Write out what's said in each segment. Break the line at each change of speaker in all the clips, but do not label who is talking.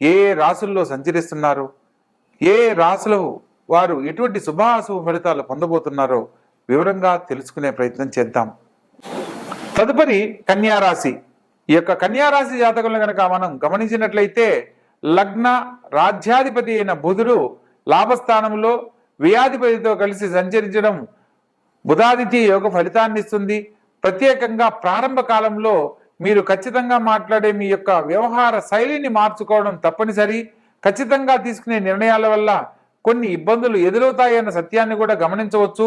ఏ రాసుల్లో సంచరిస్తున్నారు? ఏ రాసులు వారు ఎటువంటి శుభాశుభ ఫలితాలు పొందబోతున్నారో వివరంగా తెలుసుకునే ప్రయత్నం చేద్దాం. తదుపరి కన్యారాశి ఈ యొక్క కన్యారాశి జాతకంలో కనుక మనం గమనించినట్లయితే లగ్న రాజ్యాధిపతి అయిన బుధుడు లాభస్థానంలో వ్యాధిపతితో కలిసి సంచరించడం బుధాదిత్య యోగ ఫలితాన్ని ఇస్తుంది. ప్రత్యేకంగా ప్రారంభ కాలంలో మీరు ఖచ్చితంగా మాట్లాడే మీ యొక్క వ్యవహార శైలిని మార్చుకోవడం తప్పనిసరి. ఖచ్చితంగా తీసుకునే నిర్ణయాల వల్ల కొన్ని ఇబ్బందులు ఎదురవుతాయన్న సత్యాన్ని కూడా గమనించవచ్చు.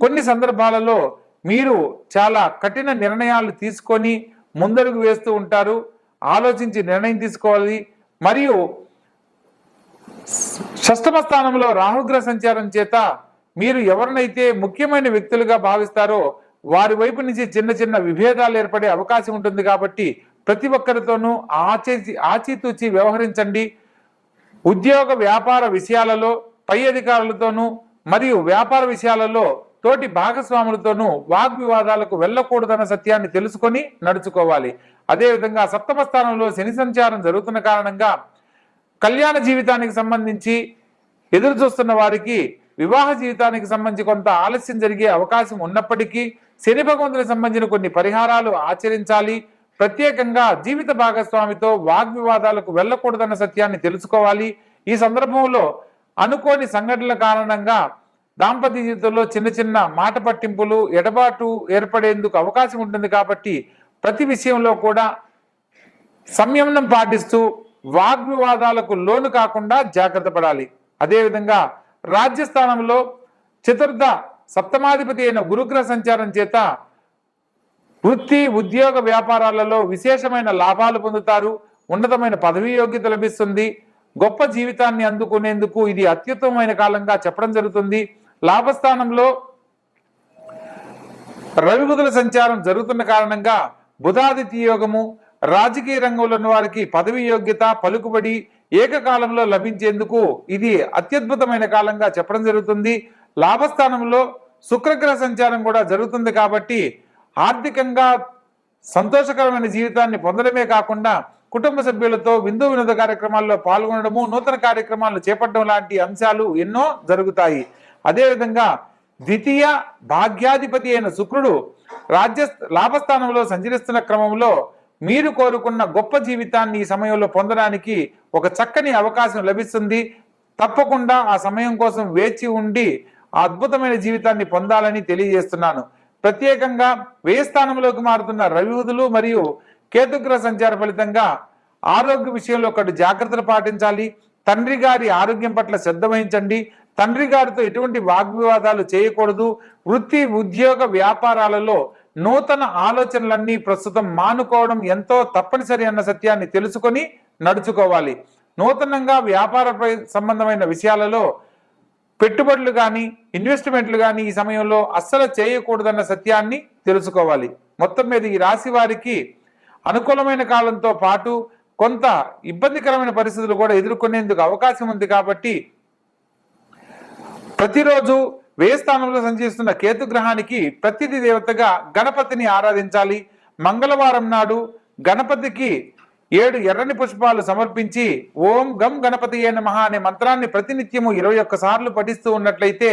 కొన్ని సందర్భాలలో మీరు చాలా కఠిన నిర్ణయాలు తీసుకొని ముందడుగు వేస్తూ ఉంటారు. ఆలోచించి నిర్ణయం తీసుకోవాలి. మరియు షష్టమ స్థానంలో రాహుగ్రహ సంచారం చేత మీరు ఎవరినైతే ముఖ్యమైన వ్యక్తులుగా భావిస్తారో వారి వైపు నుంచి చిన్న చిన్న విభేదాలు ఏర్పడే అవకాశం ఉంటుంది కాబట్టి ప్రతి ఒక్కరితోనూ ఆచి ఆచితూచి వ్యవహరించండి. ఉద్యోగ వ్యాపార విషయాలలో పై అధికారులతోనూ మరియు వ్యాపార విషయాలలో తోటి భాగస్వాములతోనూ వాగ్వివాదాలకు వెళ్ళకూడదన్న సత్యాన్ని తెలుసుకొని నడుచుకోవాలి. అదేవిధంగా సప్తమ స్థానంలో శని సంచారం జరుగుతున్న కారణంగా కళ్యాణ జీవితానికి సంబంధించి ఎదురు చూస్తున్న వారికి వివాహ జీవితానికి సంబంధించి కొంత ఆలస్యం జరిగే అవకాశం ఉన్నప్పటికీ శని భగవంతునికి సంబంధించిన కొన్ని పరిహారాలు ఆచరించాలి. ప్రత్యేకంగా జీవిత భాగస్వామితో వాగ్వివాదాలకు వెళ్ళకూడదన్న సత్యాన్ని తెలుసుకోవాలి. ఈ సందర్భంలో అనుకోని సంఘటనల కారణంగా దాంపత్య జీవితంలో చిన్న చిన్న మాట పట్టింపులు ఎడబాటు ఏర్పడేందుకు అవకాశం ఉంటుంది కాబట్టి ప్రతి విషయంలో కూడా సంయమనం పాటిస్తూ వాగ్వివాదాలకు లోను కాకుండా జాగ్రత్త పడాలి. అదేవిధంగా రాజ్యస్థానంలో చతుర్థ సప్తమాధిపతి అయిన గురుగ్రహ సంచారం చేత వృత్తి ఉద్యోగ వ్యాపారాలలో విశేషమైన లాభాలు పొందుతారు ఉన్నతమైన పదవీ యోగ్యత లభిస్తుంది గొప్ప జీవితాన్ని అందుకునేందుకు ఇది అత్యుత్తమైన కాలంగా చెప్పడం జరుగుతుంది. లాభస్థానంలో రవి బుధుల సంచారం జరుగుతున్న కారణంగా బుధాదిత్య యోగము రాజకీయ రంగంలో ఉన్న వారికి పదవి యోగ్యత పలుకుబడి ఏకకాలంలో లభించేందుకు ఇది అత్యద్భుతమైన కాలంగా చెప్పడం జరుగుతుంది. లాభస్థానంలో శుక్రగ్రహ సంచారం కూడా జరుగుతుంది కాబట్టి ఆర్థికంగా సంతోషకరమైన జీవితాన్ని పొందడమే కాకుండా కుటుంబ సభ్యులతో విందు వినోద కార్యక్రమాల్లో పాల్గొనడము నూతన కార్యక్రమాలు చేపట్టడం లాంటి అంశాలు ఎన్నో జరుగుతాయి. అదేవిధంగా ద్వితీయ భాగ్యాధిపతి అయిన శుక్రుడు రాజ్య లాభస్థానంలో సంచరిస్తున్న క్రమంలో మీరు కోరుకున్న గొప్ప జీవితాన్ని ఈ సమయంలో పొందడానికి ఒక చక్కని అవకాశం లభిస్తుంది. తప్పకుండా ఆ సమయం కోసం వేచి ఉండి ఆ అద్భుతమైన జీవితాన్ని పొందాలని తెలియజేస్తున్నాను. ప్రత్యేకంగా వ్యయ స్థానంలోకి మారుతున్న రవివుదులు మరియు కేతుగ్రహ సంచార ఫలితంగా ఆరోగ్య విషయంలో ఒకటి జాగ్రత్తలు పాటించాలి. తండ్రి గారి ఆరోగ్యం పట్ల శ్రద్ధ వహించండి. తండ్రి గారితో ఎటువంటి వాగ్వివాదాలు చేయకూడదు. వృత్తి ఉద్యోగ వ్యాపారాలలో నూతన ఆలోచనలన్నీ ప్రస్తుతం మానుకోవడం ఎంతో తప్పనిసరి అన్న సత్యాన్ని తెలుసుకొని నడుచుకోవాలి. నూతనంగా వ్యాపార సంబంధమైన విషయాలలో పెట్టుబడులు కానీ ఇన్వెస్ట్మెంట్లు కానీ ఈ సమయంలో అస్సలు చేయకూడదన్న సత్యాన్ని తెలుసుకోవాలి. మొత్తం మీద ఈ రాశి వారికి అనుకూలమైన కాలంతో పాటు కొంత ఇబ్బందికరమైన పరిస్థితులు కూడా ఎదుర్కొనేందుకు అవకాశం ఉంది కాబట్టి ప్రతిరోజు వ్యయ స్థానంలో సంచరిస్తున్న కేతు గ్రహానికి ప్రతిథి దేవతగా గణపతిని ఆరాధించాలి. మంగళవారం నాడు గణపతికి ఏడు ఎర్రని పుష్పాలు సమర్పించి ఓం గం గణపతి మహా అనే మంత్రాన్ని ప్రతినిత్యము ఇరవై ఒక్క సార్లు పఠిస్తూ ఉన్నట్లయితే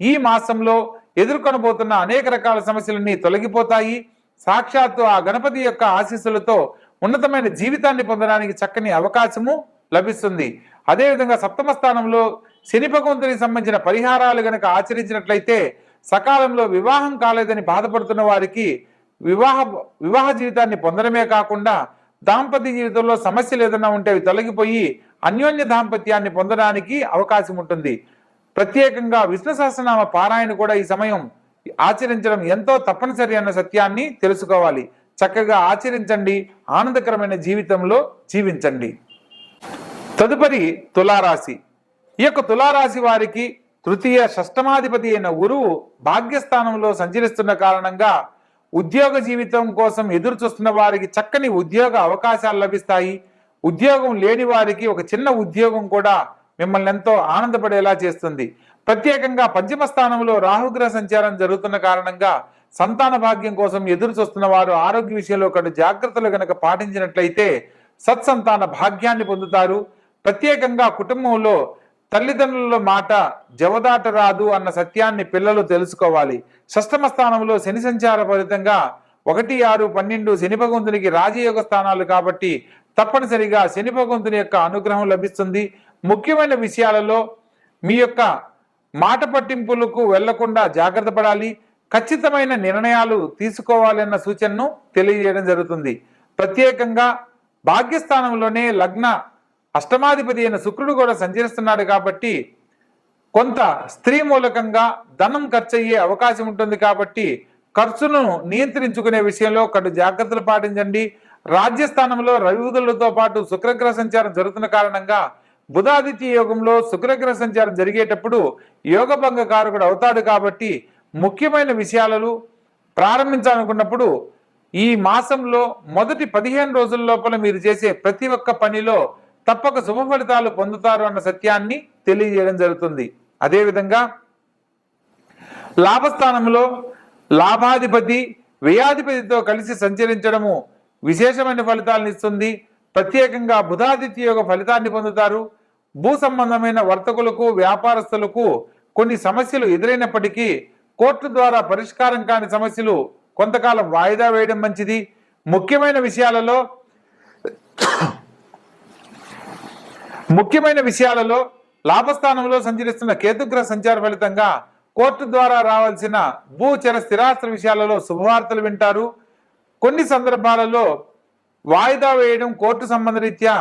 ఈ మాసంలో ఎదుర్కొనబోతున్న అనేక రకాల సమస్యలన్నీ తొలగిపోతాయి. సాక్షాత్తు ఆ గణపతి యొక్క ఆశీస్సులతో ఉన్నతమైన జీవితాన్ని పొందడానికి చక్కని అవకాశము లభిస్తుంది. అదేవిధంగా సప్తమ స్థానంలో శని భగవంతునికి సంబంధించిన పరిహారాలు గనక ఆచరించినట్లయితే సకాలంలో వివాహం కాలేదని బాధపడుతున్న వారికి వివాహ వివాహ జీవితాన్ని పొందడమే కాకుండా దాంపత్య జీవితంలో సమస్యలు ఏదైనా ఉంటే అవి తొలగిపోయి అన్యోన్య దాంపత్యాన్ని పొందడానికి అవకాశం ఉంటుంది. ప్రత్యేకంగా విష్ణు సహస్రనామ పారాయణ కూడా ఈ సమయం ఆచరించడం ఎంతో తప్పనిసరి అన్న సత్యాన్ని తెలుసుకోవాలి. చక్కగా ఆచరించండి ఆనందకరమైన జీవితంలో జీవించండి. తదుపరి తులారాశి. ఈ యొక్క తులారాశి వారికి తృతీయ షష్టమాధిపతి అయిన గురువు భాగ్యస్థానంలో సంచరిస్తున్న కారణంగా ఉద్యోగ జీవితం కోసం ఎదురు చూస్తున్న వారికి చక్కని ఉద్యోగ అవకాశాలు లభిస్తాయి. ఉద్యోగం లేని వారికి ఒక చిన్న ఉద్యోగం కూడా మిమ్మల్ని ఎంతో ఆనందపడేలా చేస్తుంది. ప్రత్యేకంగా పంచమ స్థానంలో రాహుగ్రహ సంచారం జరుగుతున్న కారణంగా సంతాన భాగ్యం కోసం ఎదురు చూస్తున్న వారు ఆరోగ్య విషయంలో కొన్ని జాగ్రత్తలు గనక పాటించినట్లయితే సత్సంతాన భాగ్యాన్ని పొందుతారు. ప్రత్యేకంగా కుటుంబంలో తల్లిదండ్రుల మాట జవదాట రాదు అన్న సత్యాన్ని పిల్లలు తెలుసుకోవాలి. షష్టమ స్థానంలో శని సంచార ఫలితంగా ఒకటి ఆరు పన్నెండు శని భగవంతునికి రాజయోగ స్థానాలు కాబట్టి తప్పనిసరిగా శని భగవంతుని యొక్క అనుగ్రహం లభిస్తుంది. ముఖ్యమైన విషయాలలో మీ యొక్క మాట పట్టింపులకు వెళ్ళకుండా జాగ్రత్త పడాలి. ఖచ్చితమైన నిర్ణయాలు తీసుకోవాలన్న సూచనను తెలియజేయడం జరుగుతుంది. ప్రత్యేకంగా భాగ్యస్థానంలోనే లగ్న అష్టమాధిపతి అయిన శుక్రుడు కూడా సంచరిస్తున్నాడు కాబట్టి కొంత స్త్రీ మూలకంగా ధనం ఖర్చు అయ్యే అవకాశం ఉంటుంది కాబట్టి ఖర్చును నియంత్రించుకునే విషయంలో కడు జాగ్రత్తలు పాటించండి. రాజ్యస్థానంలో రవివుదులతో పాటు శుక్రగ్రహ సంచారం జరుగుతున్న కారణంగా బుధాదిత్య యోగంలో శుక్రగ్రహ సంచారం జరిగేటప్పుడు యోగభంగ కారకుడు అవుతాడు కాబట్టి ముఖ్యమైన విషయాలను ప్రారంభించాలనుకున్నప్పుడు ఈ మాసంలో మొదటి పదిహేను రోజుల లోపల మీరు చేసే ప్రతి ఒక్క పనిలో తప్పక శుభ ఫలితాలు పొందుతారు అన్న సత్యాన్ని తెలియజేయడం జరుగుతుంది. అదేవిధంగా లాభస్థానంలో లాభాధిపతి వ్యయాధిపతితో కలిసి సంచరించడము విశేషమైన ఫలితాలను ఇస్తుంది. ప్రత్యేకంగా బుధాదిత్య యొక్క ఫలితాన్ని పొందుతారు. భూ సంబంధమైన వర్తకులకు వ్యాపారస్తులకు కొన్ని సమస్యలు ఎదురైనప్పటికీ కోర్టు ద్వారా పరిష్కారం కాని సమస్యలు కొంతకాలం వాయిదా వేయడం మంచిది. ముఖ్యమైన విషయాలలో ముఖ్యమైన విషయాలలో లాభస్థానంలో సంచరిస్తున్న కేతుగ్రహ సంచార ఫలితంగా కోర్టు ద్వారా రావాల్సిన భూచర స్థిరాస్త్ర విషయాలలో శుభవార్తలు వింటారు. కొన్ని సందర్భాలలో వాయిదా వేయడం కోర్టు సంబంధ రీత్యా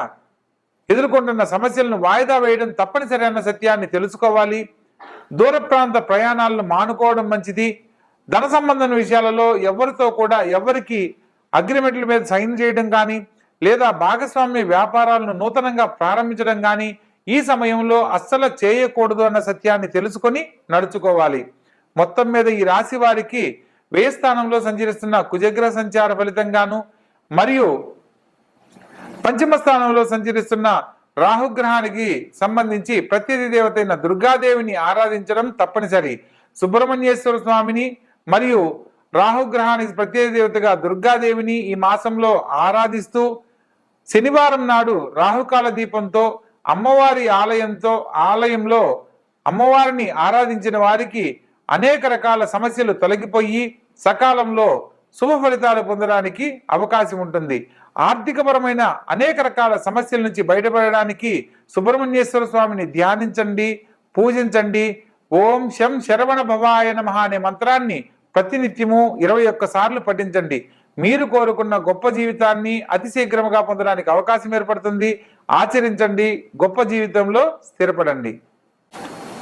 ఎదుర్కొంటున్న సమస్యలను వాయిదా వేయడం తప్పనిసరి అన్న సత్యాన్ని తెలుసుకోవాలి. దూర ప్రాంత ప్రయాణాలను మానుకోవడం మంచిది. ధన సంబంధం విషయాలలో ఎవరితో కూడా ఎవరికి అగ్రిమెంట్ల మీద సైన్ చేయడం కానీ లేదా భాగస్వామ్య వ్యాపారాలను నూతనంగా ప్రారంభించడం కానీ ఈ సమయంలో అస్సలు చేయకూడదు అన్న సత్యాన్ని తెలుసుకొని నడుచుకోవాలి. మొత్తం మీద ఈ రాశి వారికి వ్యయ స్థానంలో సంచరిస్తున్న కుజగ్రహ సంచార ఫలితంగాను మరియు పంచమ స్థానంలో సంచరిస్తున్న రాహుగ్రహానికి సంబంధించి ప్రత్యధి దేవతైన దుర్గాదేవిని ఆరాధించడం తప్పనిసరి. సుబ్రహ్మణ్యేశ్వర స్వామిని మరియు రాహుగ్రహానికి ప్రత్యేక దేవతగా దుర్గాదేవిని ఈ మాసంలో ఆరాధిస్తూ శనివారం నాడు రాహుకాల దీపంతో అమ్మవారి ఆలయంతో ఆలయంలో అమ్మవారిని ఆరాధించిన వారికి అనేక రకాల సమస్యలు తొలగిపోయి సకాలంలో శుభ ఫలితాలు పొందడానికి అవకాశం ఉంటుంది. ఆర్థికపరమైన అనేక రకాల సమస్యల నుంచి బయటపడడానికి సుబ్రహ్మణ్యేశ్వర స్వామిని ధ్యానించండి పూజించండి. ఓం శం శరవణ భవాయ నమ అనే మంత్రాన్ని ప్రతినిత్యము ఇరవై ఒక్క సార్లు పఠించండి. మీరు కోరుకున్న గొప్ప జీవితాన్ని అతి శీఘ్రముగా పొందడానికి అవకాశం ఏర్పడుతుంది. ఆచరించండి. గొప్ప జీవితంలో స్థిరపడండి.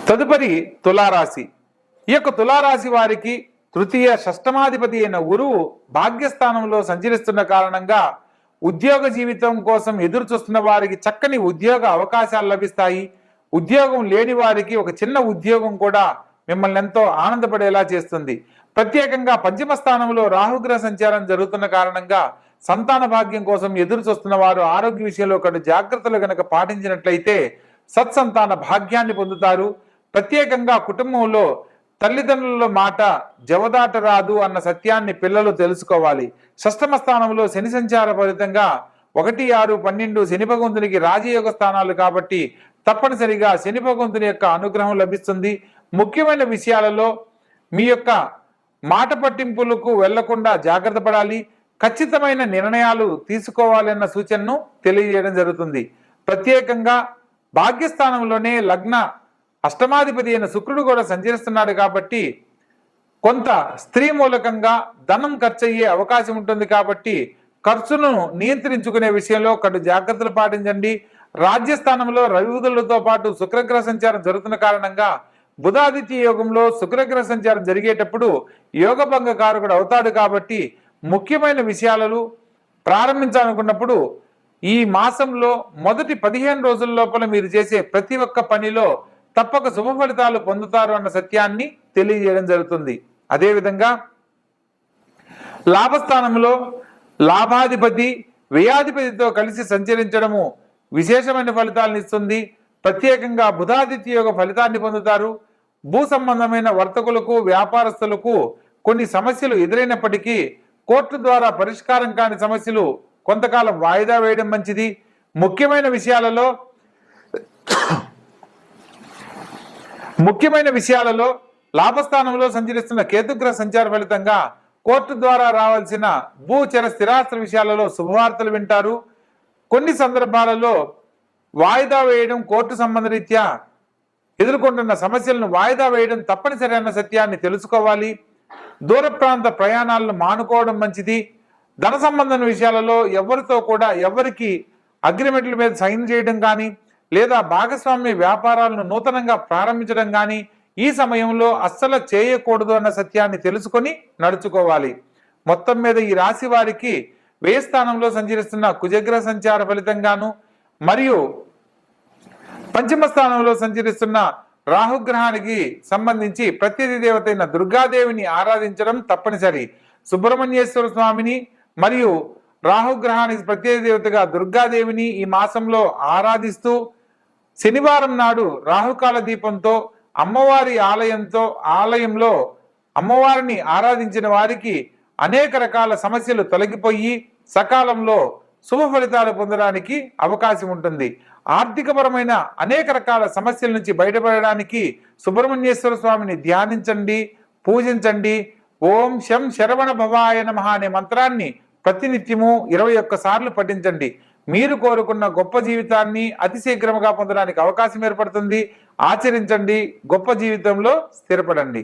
తదుపరి తులారాశి. ఈ యొక్క తులారాశి వారికి తృతీయ షష్టమాధిపతి అయిన గురువు భాగ్యస్థానంలో సంచరిస్తున్న కారణంగా ఉద్యోగ జీవితం కోసం ఎదురు చూస్తున్న వారికి చక్కని ఉద్యోగ అవకాశాలు లభిస్తాయి. ఉద్యోగం లేని వారికి ఒక చిన్న ఉద్యోగం కూడా మిమ్మల్ని ఎంతో ఆనందపడేలా చేస్తుంది. ప్రత్యేకంగా పంచమ స్థానంలో రాహుగ్రహ సంచారం జరుగుతున్న కారణంగా సంతాన భాగ్యం కోసం ఎదురు చూస్తున్న వారు ఆరోగ్య విషయంలో కొన్ని జాగ్రత్తలు గనక పాటించినట్లయితే సత్సంతాన భాగ్యాన్ని పొందుతారు. ప్రత్యేకంగా కుటుంబంలో తల్లిదండ్రుల మాట జవదాట రాదు అన్న సత్యాన్ని పిల్లలు తెలుసుకోవాలి. షష్టమ స్థానంలో శని సంచార ఫలితంగా ఒకటి ఆరు పన్నెండు శని భగవంతునికి రాజయోగ స్థానాలు కాబట్టి తప్పనిసరిగా శని భగవంతుని యొక్క అనుగ్రహం లభిస్తుంది. ముఖ్యమైన విషయాలలో మీ యొక్క మాట పట్టింపులకు వెళ్ళకుండా జాగ్రత్త పడాలి ఖచ్చితమైన నిర్ణయాలు తీసుకోవాలన్న సూచనను తెలియజేయడం జరుగుతుంది. ప్రత్యేకంగా భాగ్యస్థానంలోనే లగ్న అష్టమాధిపతి అయిన శుక్రుడు కూడా సంచరిస్తున్నాడు కాబట్టి కొంత స్త్రీ మూలకంగా ధనం ఖర్చు అయ్యే అవకాశం ఉంటుంది కాబట్టి ఖర్చును నియంత్రించుకునే విషయంలో కడు జాగ్రత్తలు పాటించండి. రాజ్యస్థానంలో రవివుదులతో పాటు శుక్రగ్రహ సంచారం జరుగుతున్న కారణంగా బుధాదిత్య యోగంలో శుక్రగ్రహ సంచారం జరిగేటప్పుడు యోగ కారకుడు అవుతాడు కాబట్టి ముఖ్యమైన విషయాలను ప్రారంభించాలనుకున్నప్పుడు ఈ మాసంలో మొదటి పదిహేను రోజుల లోపల మీరు చేసే ప్రతి ఒక్క పనిలో తప్పక శుభ ఫలితాలు పొందుతారు అన్న సత్యాన్ని తెలియజేయడం జరుగుతుంది. అదేవిధంగా లాభస్థానంలో లాభాధిపతి వ్యయాధిపతితో కలిసి సంచరించడము విశేషమైన ఫలితాలను ఇస్తుంది. ప్రత్యేకంగా బుధాదిత్య యోగ ఫలితాన్ని పొందుతారు. భూ సంబంధమైన వర్తకులకు వ్యాపారస్తులకు కొన్ని సమస్యలు ఎదురైనప్పటికీ కోర్టు ద్వారా పరిష్కారం కాని సమస్యలు కొంతకాలం వాయిదా వేయడం మంచిది. ముఖ్యమైన విషయాలలో ముఖ్యమైన విషయాలలో లాభస్థానంలో సంచరిస్తున్న కేతుగ్రహ సంచార ఫలితంగా కోర్టు ద్వారా రావాల్సిన భూచర స్థిరాస్తి విషయాలలో శుభవార్తలు వింటారు. కొన్ని సందర్భాలలో వాయిదా వేయడం కోర్టు సంబంధ రీత్యా ఎదుర్కొంటున్న సమస్యలను వాయిదా వేయడం తప్పనిసరి అన్న సత్యాన్ని తెలుసుకోవాలి. దూర ప్రాంత ప్రయాణాలను మానుకోవడం మంచిది. ధన సంబంధం విషయాలలో ఎవరితో కూడా ఎవరికి అగ్రిమెంట్ల మీద సైన్ చేయడం కానీ లేదా భాగస్వామ్య వ్యాపారాలను నూతనంగా ప్రారంభించడం కానీ ఈ సమయంలో అస్సలు చేయకూడదు అన్న సత్యాన్ని తెలుసుకొని నడుచుకోవాలి. మొత్తం మీద ఈ రాశి వారికి వ్యయ స్థానంలో సంచరిస్తున్న కుజగ్ర సంచార ఫలితంగాను మరియు పంచమ స్థానంలో సంచరిస్తున్న రాహుగ్రహానికి సంబంధించి ప్రత్యధి దేవత అయిన దుర్గాదేవిని ఆరాధించడం తప్పనిసరి. సుబ్రహ్మణ్యేశ్వర స్వామిని మరియు రాహుగ్రహానికి ప్రత్యేక దేవతగా దుర్గాదేవిని ఈ మాసంలో ఆరాధిస్తూ శనివారం నాడు రాహుకాల దీపంతో అమ్మవారి ఆలయంతో ఆలయంలో అమ్మవారిని ఆరాధించిన వారికి అనేక రకాల సమస్యలు తొలగిపోయి సకాలంలో శుభ ఫలితాలు పొందడానికి అవకాశం ఉంటుంది. ఆర్థికపరమైన అనేక రకాల సమస్యల నుంచి బయటపడడానికి సుబ్రహ్మణ్యేశ్వర స్వామిని ధ్యానించండి పూజించండి. ఓం శం శరవణ భవాయ నమః అనే మంత్రాన్ని ప్రతినిత్యము ఇరవై ఒక్క సార్లు పఠించండి. మీరు కోరుకున్న గొప్ప జీవితాన్ని అతి శీఘ్రముగా పొందడానికి అవకాశం ఏర్పడుతుంది. ఆచరించండి గొప్ప జీవితంలో స్థిరపడండి.